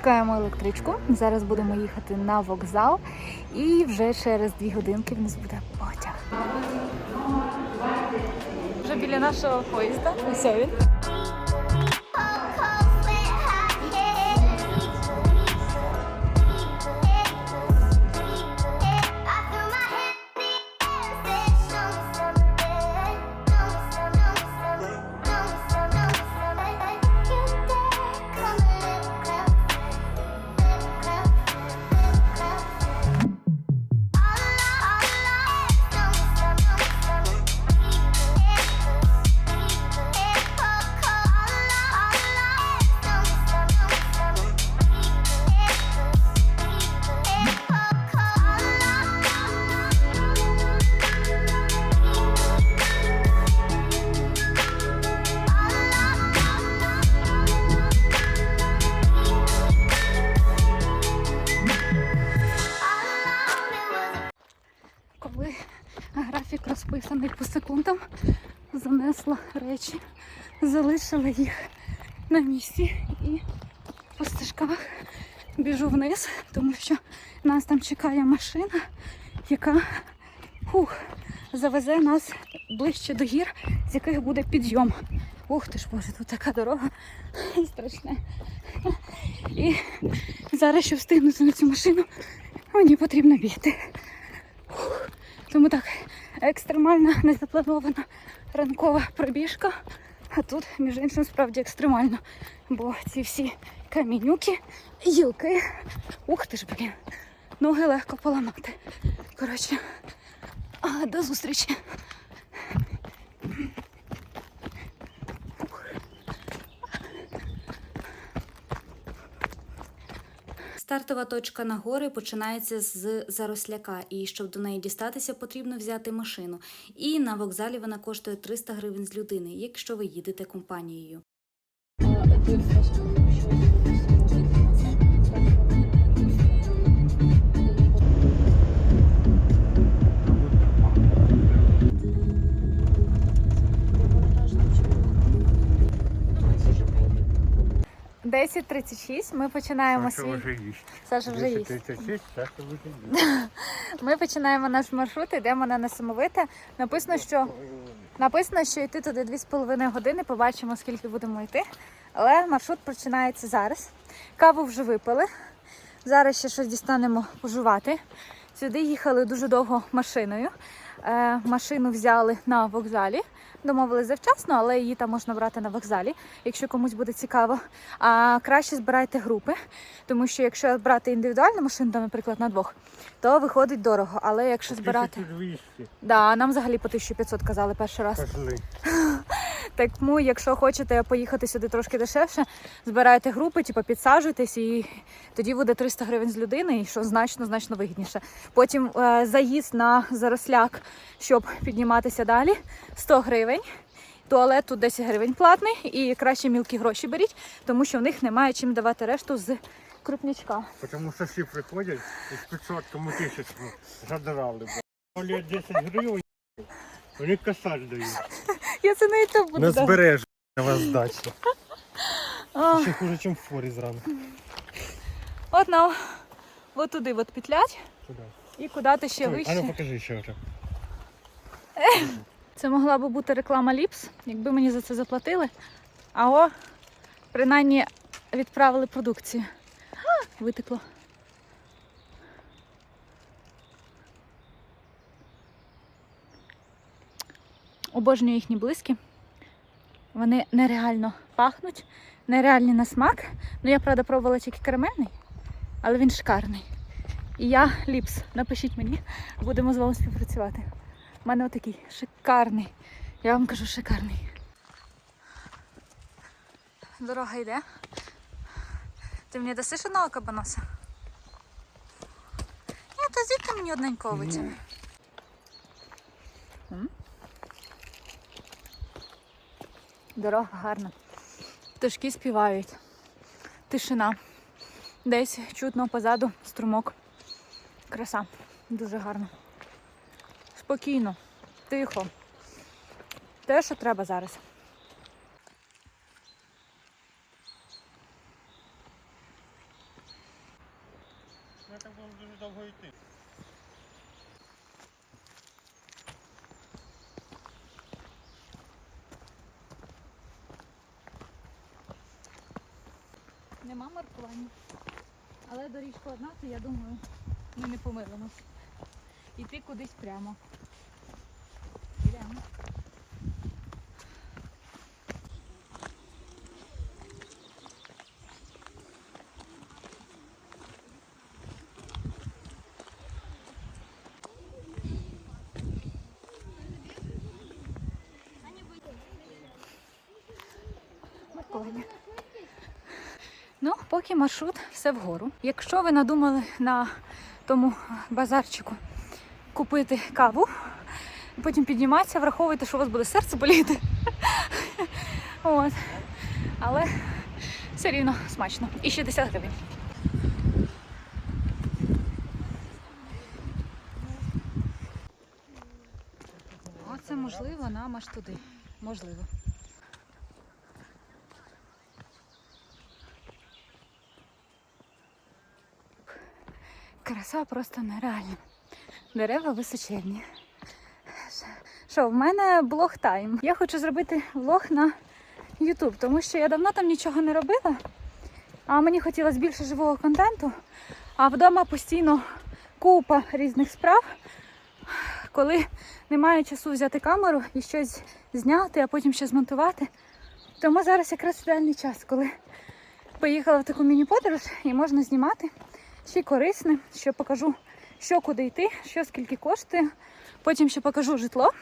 Чекаємо електричку. Зараз будемо їхати на вокзал, і вже через дві годинки в нас буде потяг. Вже біля нашого поїзда. Ось він. Залишила їх на місці і по стежках біжу вниз, тому що нас там чекає машина, яка фух, завезе нас ближче до гір, з яких буде підйом. Ух ти ж боже, тут така дорога страшна. І зараз, щоб встигнути на цю машину, мені потрібно бігти. Тому так, екстремальна, незапланована ранкова пробіжка. А тут, між іншим, справді екстремально. Бо ці всі камінюки, гілки. Ух ти ж, блін. Ноги легко поламати. Коротше, а, до зустрічі. Стартова точка на гори починається з заросляка, і щоб до неї дістатися, потрібно взяти машину. І на вокзалі вона коштує 300 гривень з людини, якщо ви їдете компанією. Десять тридцять шість. Ми починаємо Саша свій. вже їсть. Саша вже їсть. 10.36, Саша вже їсть. Ми починаємо наш маршрут, йдемо на несамовите. Написано, що написано, що йти туди 2,5 години. Побачимо, скільки будемо йти. Але маршрут починається зараз. Каву вже випили. Зараз ще щось дістанемо пожувати. Сюди їхали дуже довго машиною. Е, машину взяли на вокзалі. Домовились завчасно, але її там можна брати на вокзалі, якщо комусь буде цікаво. А краще збирайте групи, тому що якщо брати індивідуальну машину, там, наприклад, на двох, то виходить дорого. Але якщо збирати, 1200 да, нам взагалі по 1500 казали перший раз. пошли. Тому, якщо хочете поїхати сюди трошки дешевше, збирайте групи, типу підсаджуйтесь, і тоді буде 300 гривень з людини, і що значно значно вигідніше. Потім е, заїзд на заросляк, щоб підніматися далі, 100 гривень. Туалет тут 10 гривень платний, і краще мілкі гроші беріть, тому що в них немає чим давати решту з крупнячка. Тому що всі приходять із 500 кому тисячну задрали. бо. 10 гривень, вони косарь дають. Я це на YouTube буду. На вас здачі. А, Ще хуже, ніж в форі зранку. От нам от туди от петлять Туди. і куди ти ще вище. А ну покажи ще вже. Це могла би бути реклама Ліпс, якби мені за це заплатили. А о, принаймні відправили продукцію. Витекло. Обожнюю їхні блиски. Вони нереально пахнуть, нереальні на смак. Ну, я, правда, пробувала тільки карамельний, але він шикарний. І я ліпс. Напишіть мені, будемо з вами співпрацювати. У мене отакий шикарний. Я вам кажу, шикарний. Дорога йде. Ти мені дасиш одного кабаноса? Ні, то звідки мені одненького витягне? М? Дорога гарна. Пташки співають. Тишина. Десь чутно позаду струмок. Краса. Дуже гарно. Спокійно, тихо. Те, що треба зараз. Ми так будемо дуже довго йти. Нема маркування. Але доріжка одна, то я думаю, ми не помилимось. Іти кудись прямо. Йдемо. Маркування. Ну, поки маршрут все вгору. Якщо ви надумали на тому базарчику купити каву, потім підніматися, враховуйте, що у вас буде серце боліти. От. Але все рівно смачно. І 60 гривень. Оце можливо нам аж туди. Можливо. Краса просто нереальна. Дерева височенні. Що, в мене блог тайм. Я хочу зробити влог на YouTube, тому що я давно там нічого не робила, а мені хотілося більше живого контенту. А вдома постійно купа різних справ, коли немає часу взяти камеру і щось зняти, а потім ще змонтувати. Тому зараз якраз ідеальний час, коли поїхала в таку міні-подорож і можна знімати ще корисне, що покажу, що куди йти, що скільки коштує. Потім ще покажу житло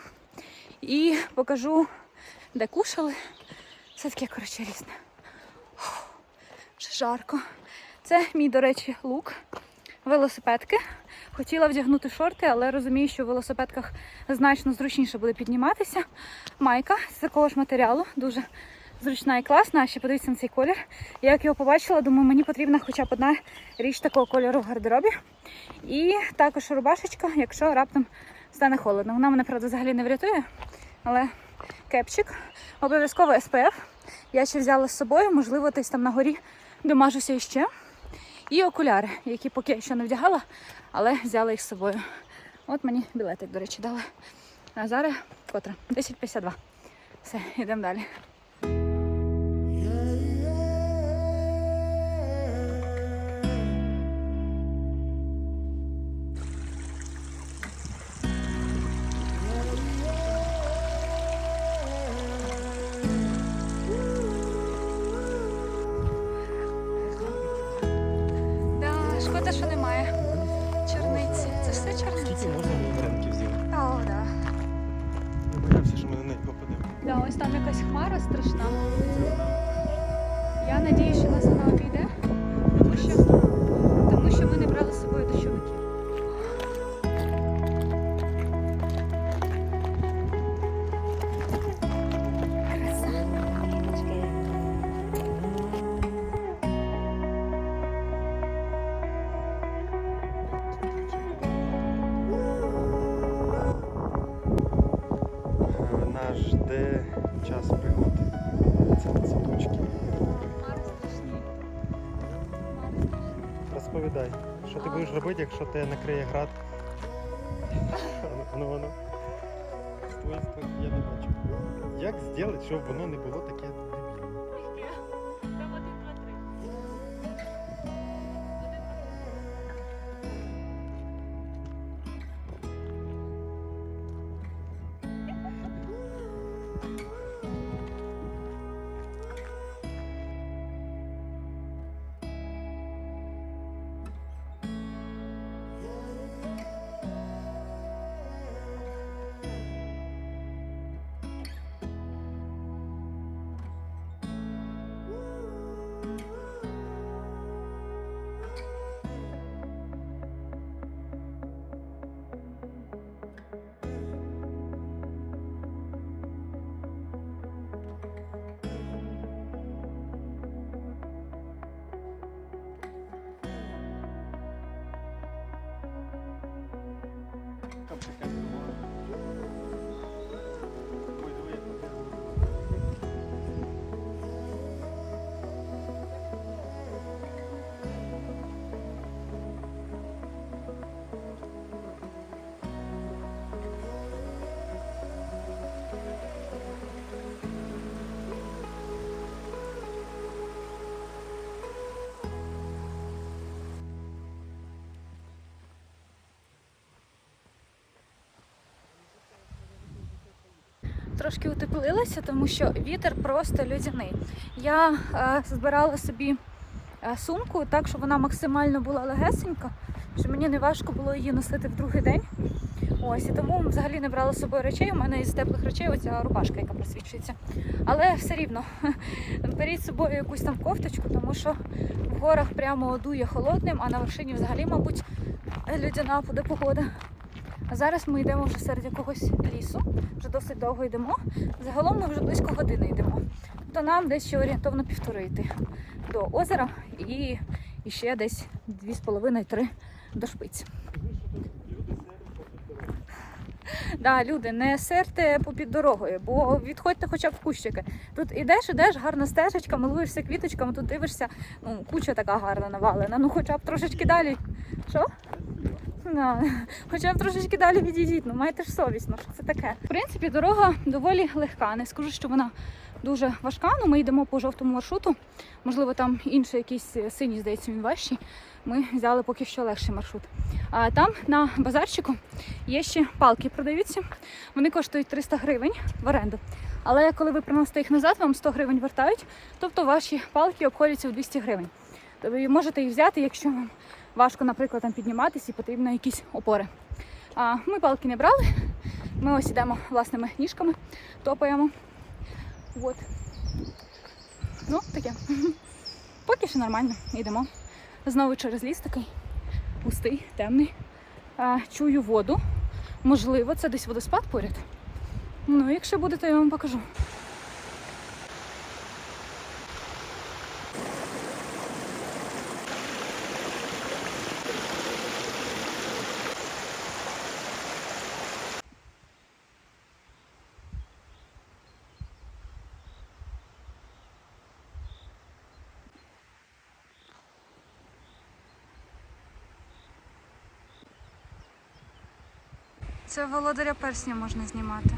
і покажу, де кушали. Все таке, коротше, різне. Жарко. Це мій, до речі, лук. Велосипедки. Хотіла вдягнути шорти, але розумію, що в велосипедках значно зручніше буде підніматися. Майка з такого ж матеріалу, дуже зручна і класна. А ще подивіться на цей колір. Я як його побачила, думаю, мені потрібна хоча б одна річ такого кольору в гардеробі. І також рубашечка, якщо раптом стане холодно. Вона мене, правда, взагалі не врятує, але кепчик. Обов'язково СПФ. Я ще взяла з собою, можливо, десь там на горі домажуся іще. І окуляри, які поки ще не вдягала, але взяла їх з собою. От мені білетик, до речі, дали. А зараз котра? 10.52. Все, йдемо далі. Час пригод. Це ці точки. Хмари страшні. Хмари страшні. Розповідай, що ти будеш робити, якщо тебе накриє град? Ану, воно. З твоєї я не бачу. Як зробити, щоб воно не було таке Okay. Трошки утеплилася, тому що вітер просто людяний. Я е, збирала собі е, сумку так, щоб вона максимально була легесенька, щоб мені не важко було її носити в другий день. Ось і тому взагалі не брала з собою речей. У мене із теплих речей оця рубашка, яка просвічується. Але все рівно беріть з собою якусь там кофточку, тому що в горах прямо дує холодним, а на вершині взагалі, мабуть, людяна буде погода. А зараз ми йдемо вже серед якогось лісу, вже досить довго йдемо. Загалом ми вже близько години йдемо. То нам десь ще орієнтовно півтори йти до озера і, ще десь дві з половиною-три до шпиць. Да, люди, не серте попід дорогою, бо відходьте хоча б в кущики. Тут ідеш, ідеш, гарна стежечка, милуєшся квіточками, тут дивишся, ну, куча така гарна навалена. Ну хоча б трошечки далі. Що? Да. Хоча трошечки далі відійдіть, ну майте ж совість, ну що це таке. В принципі, дорога доволі легка. Не скажу, що вона дуже важка. Ну, ми йдемо по жовтому маршруту. Можливо, там інший якийсь е, синій, здається, він важчий. Ми взяли поки що легший маршрут. А там на базарчику є ще палки, продаються. Вони коштують 300 гривень в оренду. Але коли ви приносите їх назад, вам 100 гривень вертають. Тобто ваші палки обходяться у 200 гривень. То ви можете їх взяти, якщо вам важко, наприклад, там підніматися і потрібно якісь опори. А ми палки не брали. Ми ось ідемо власними ніжками, топаємо. От. Ну, таке. Поки що нормально, йдемо. Знову через ліс такий густий, темний. А, чую воду. Можливо, це десь водоспад поряд. Ну, якщо буде, то я вам покажу. Це володаря персня можна знімати.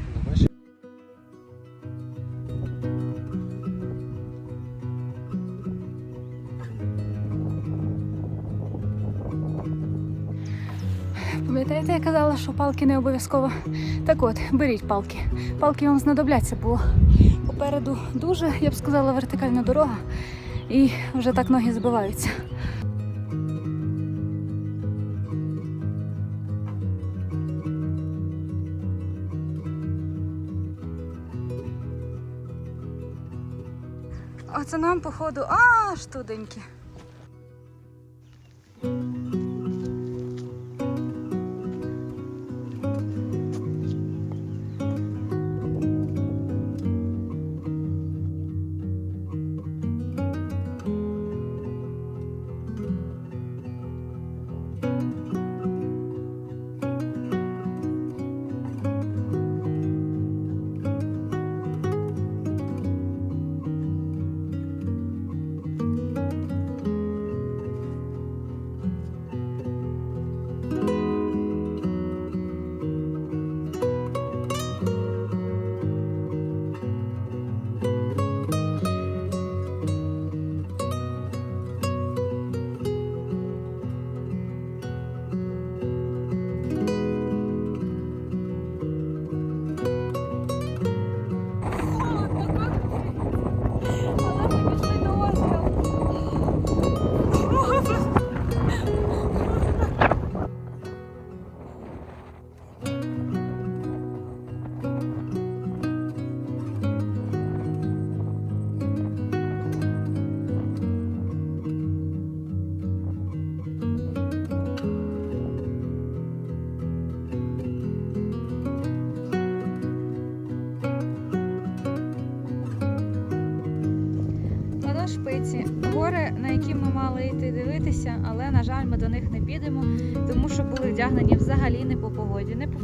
Пам'ятаєте, я казала, що палки не обов'язково. Так от, беріть палки. Палки вам знадобляться, бо попереду дуже, я б сказала, вертикальна дорога, і вже так ноги збиваються. Оце нам, походу, аж туденьки.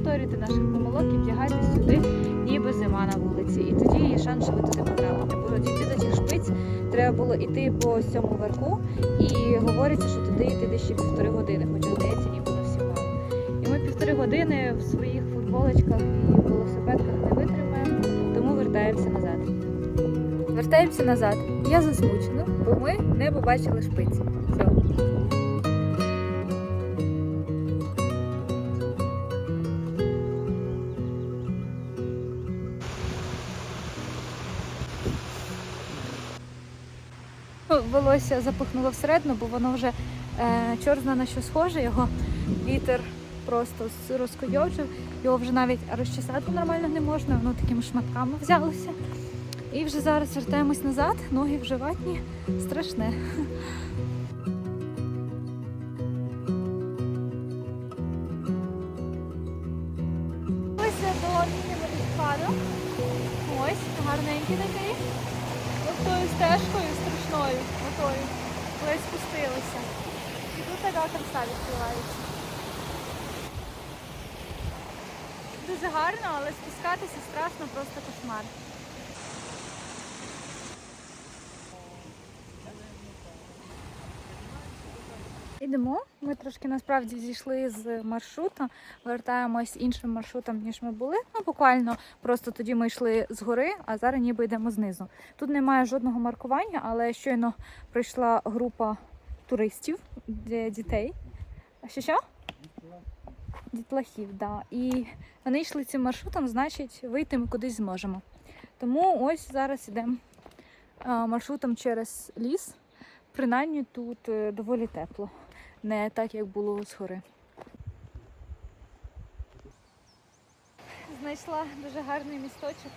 Повторюйте наших помилок і вдягайтесь сюди, ніби зима на вулиці. І тоді є шанс, що ви туди потрапите. Бо дійти до цих шпиць треба було йти по цьому верху, і говориться, що туди йти ще півтори години, хоча здається, ніби не всі мало. І ми півтори години в своїх футболочках і велосипедках не витримаємо, тому вертаємося назад. Вертаємося назад. Я засмучена, бо ми не побачили шпиці. Волосся запихнуло всередину, бо воно вже е, чорт зна на що схоже, його вітер просто розкойовджив, його вже навіть розчесати нормально не можна, воно такими шматками взялося. І вже зараз вертаємось назад, ноги вже ватні, страшне. Ось, гарненький такий. Ось тою стежкою страшною, водою, Коли спустилися. І тут така краса відкривається. Дуже гарно, але спускатися страшно, просто кошмар. Ідемо. Ми трошки насправді зійшли з маршрута, вертаємось іншим маршрутом, ніж ми були. Ну, буквально просто тоді ми йшли згори, а зараз ніби йдемо знизу. Тут немає жодного маркування, але щойно прийшла група туристів для дітей. Що що? Дітлахів, да. І вони йшли цим маршрутом, значить, вийти ми кудись зможемо. Тому ось зараз йдемо маршрутом через ліс. Принаймні тут е, доволі тепло, не так, як було згори. Знайшла дуже гарний місточок.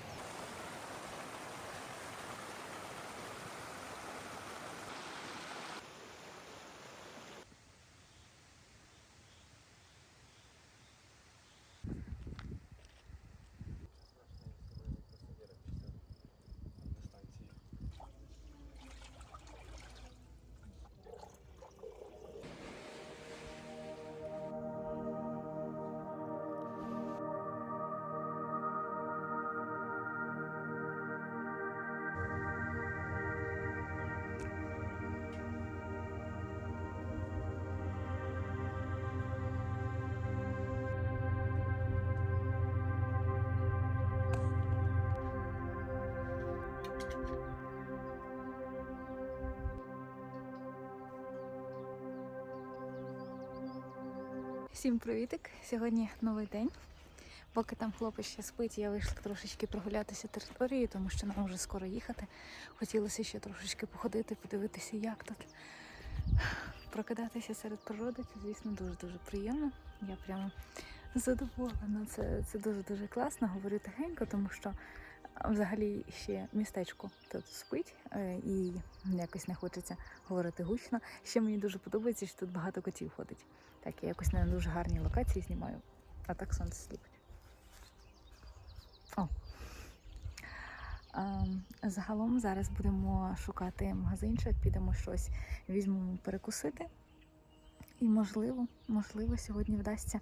Всім привітик! Сьогодні новий день. Поки там хлопець ще спить, я вийшла трошечки прогулятися територією, тому що нам вже скоро їхати. Хотілося ще трошечки походити, подивитися, як тут. Прокидатися серед природи, це, звісно, дуже-дуже приємно. Я прямо задоволена. Це, це дуже-дуже класно. Говорю тихенько, тому що взагалі ще містечко тут спить е, і якось не хочеться говорити гучно. Ще мені дуже подобається, що тут багато котів ходить. Так, я якось на дуже гарній локації знімаю, а так сонце сліпить. О. Ем, загалом зараз будемо шукати магазинчик, підемо щось візьмемо перекусити. І можливо, можливо, сьогодні вдасться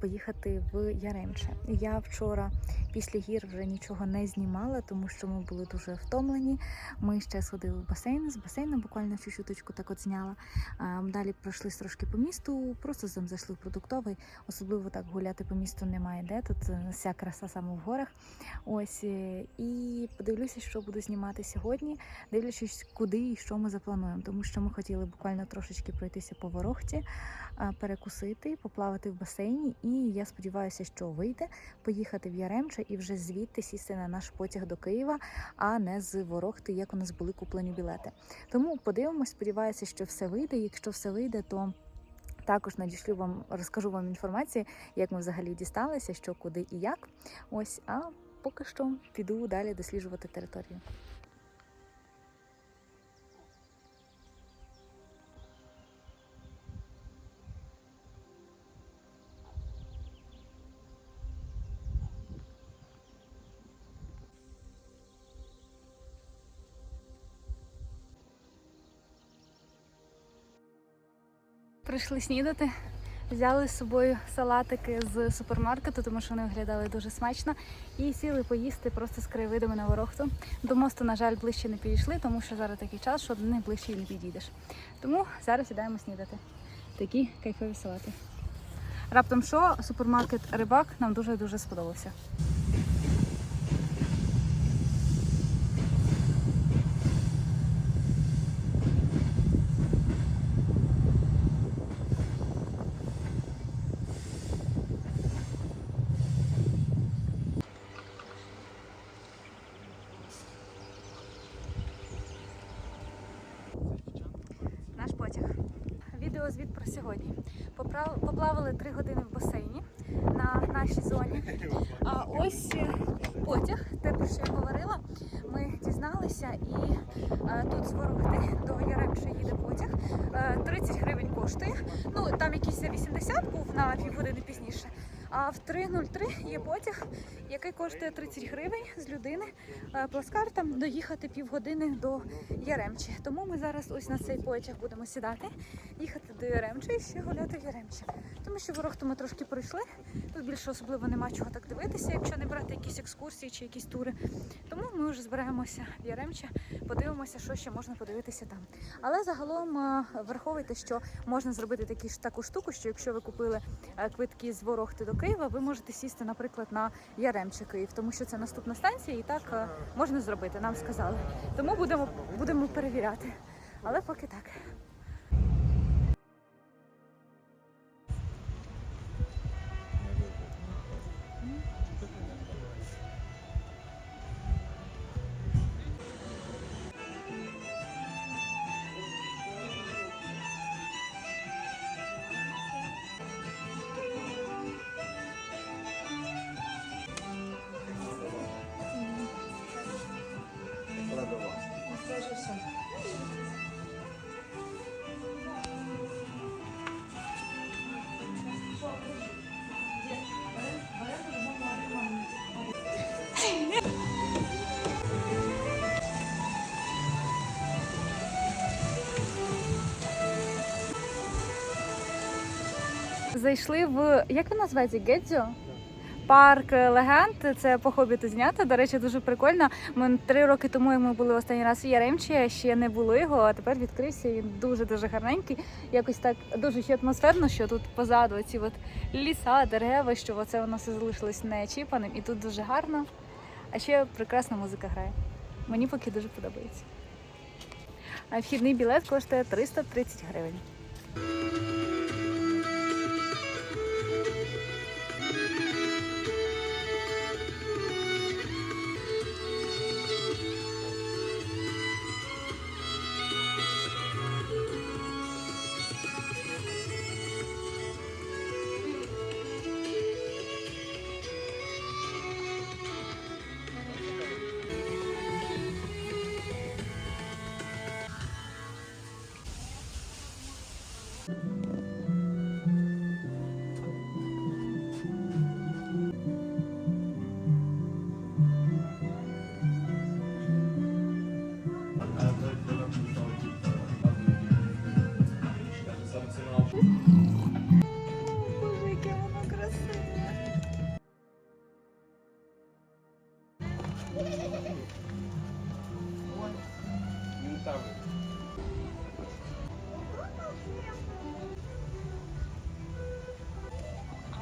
поїхати в Яремче. Я вчора після гір вже нічого не знімала, тому що ми були дуже втомлені. Ми ще сходили в басейн. З басейну буквально чуть-чуточку так от зняла. А, Далі пройшлись трошки по місту, просто там зайшли в продуктовий. Особливо так гуляти по місту немає де. Тут е, вся краса саме в горах. Ось е, і подивлюся, що буду знімати сьогодні, дивлячись, куди і що ми заплануємо. Тому що ми хотіли буквально трошечки пройтися по ворогті, перекусити, поплавати в басейні. І я сподіваюся, що вийде поїхати в Яремче і вже звідти сісти на наш потяг до Києва, а не з Ворохти, як у нас були куплені білети. Тому подивимось, сподіваюся, що все вийде. Якщо все вийде, то також надішлю вам, розкажу вам інформацію, як ми взагалі дісталися, що куди і як. Ось, а поки що піду далі досліджувати територію. Прийшли снідати. Взяли з собою салатики з супермаркету, тому що вони виглядали дуже смачно. І сіли поїсти просто з краєвидами на ворохту. До мосту, на жаль, ближче не підійшли, тому що зараз такий час, що до них ближче не підійдеш. Тому зараз сідаємо снідати. Такі кайфові салати. Раптом що супермаркет Рибак нам дуже дуже сподобався. Поплавали 3 години в басейні на нашій зоні. А ось е, потяг, те, про що я говорила, ми дізналися, і е, тут з Ворогти до Яремча їде потяг. Е, 30 гривень коштує. Ну там якийсь 80 був на півгодини пізніше. А в 3.03 є потяг, який коштує 30 гривень з людини е, плацкартом доїхати півгодини до Яремчі. Тому ми зараз ось на цей потяг будемо сідати, їхати до Яремчі і ще гуляти в Яремчі. Тому що ворохту ми трошки пройшли. Тут більше особливо нема чого так дивитися, якщо не брати якісь екскурсії чи якісь тури. Тому ми вже збираємося в Яремче, подивимося, що ще можна подивитися там. Але загалом е, враховуйте, що можна зробити такі таку штуку, що якщо ви купили е, квитки з Ворохти до Києва, ви можете сісти, наприклад, на Яремче Київ, тому що це наступна станція, і так е, можна зробити. Нам сказали. Тому будемо будемо перевіряти. Але поки так. Зайшли в як він називається? Гедзьо? Парк легенд. Це по хобіту знято. До речі, дуже прикольно. Ми три роки тому, як ми були останній раз в Яремчі, ще не було його, а тепер відкрився. Він дуже дуже гарненький. Якось так дуже ще атмосферно, що тут позаду ці от ліса, дерева, що оце воно все залишилось нечіпаним, і тут дуже гарно. А ще прекрасна музика грає. Мені поки дуже подобається. А вхідний білет коштує 330 гривень.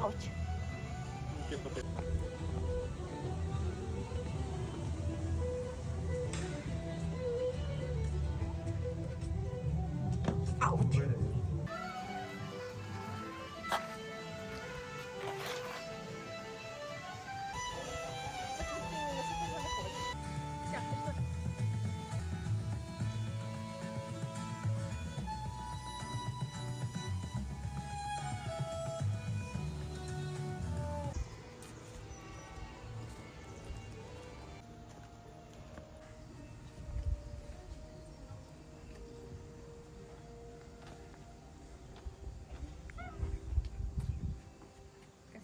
Ауч.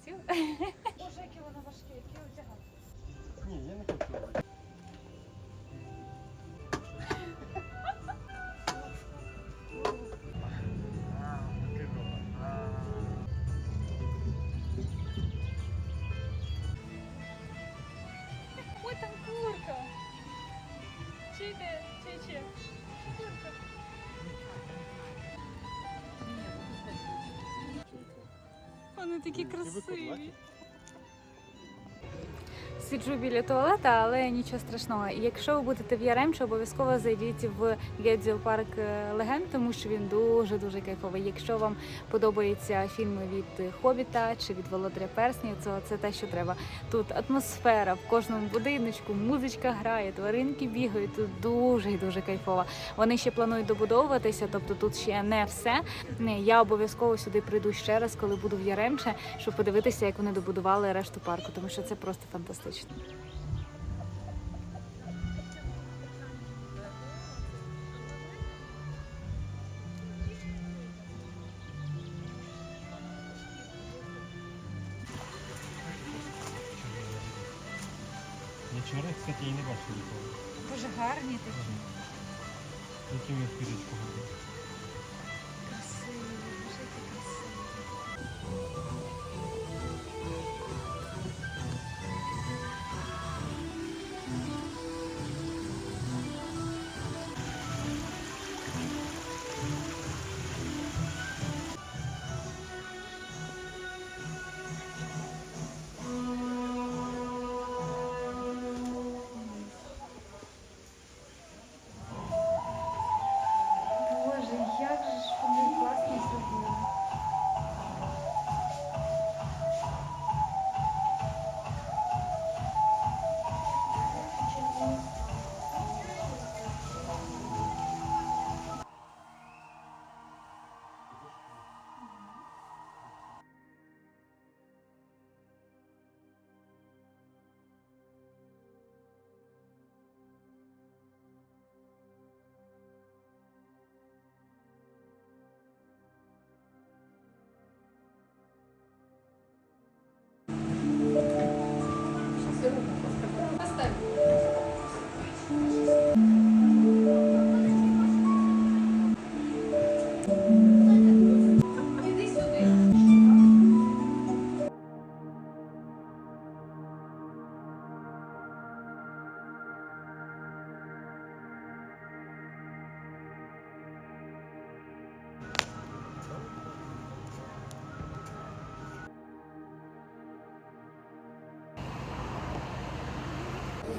Красиво? Боже, які воно важкі, які одягати. Ні, я не хочу. Вони такі красиві. Сиджу біля туалета, але нічого страшного. І якщо ви будете в Яремче, обов'язково зайдіть в Гедзіл парк е, легенд, тому що він дуже дуже кайфовий. Якщо вам подобаються фільми від Хобіта чи від Володаря Перснів, то це те, що треба. Тут атмосфера в кожному будиночку, музичка грає, тваринки бігають. Тут дуже і дуже кайфово. Вони ще планують добудовуватися, тобто тут ще не все. Я обов'язково сюди прийду ще раз, коли буду в Яремче, щоб подивитися, як вони добудували решту парку, тому що це просто фантастично. Нічого, кстати, і не бачив ніколи. Дуже гарні такі. Яким я вперед поговорив. Красиві,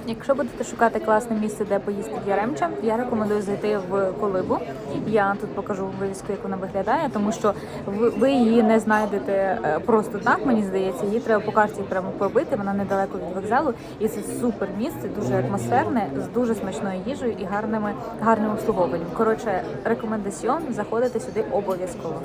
Якщо будете шукати класне місце, де поїсти Яремча, я рекомендую зайти в колибу. Я тут покажу вивіску, як вона виглядає, тому що ви, ви її не знайдете е, просто так. Мені здається, її треба по карті прямо пробити. Вона недалеко від вокзалу, і це супер місце, дуже атмосферне, з дуже смачною їжею і гарними гарним обслуговуванням. Коротше, рекомендаціон заходити сюди обов'язково.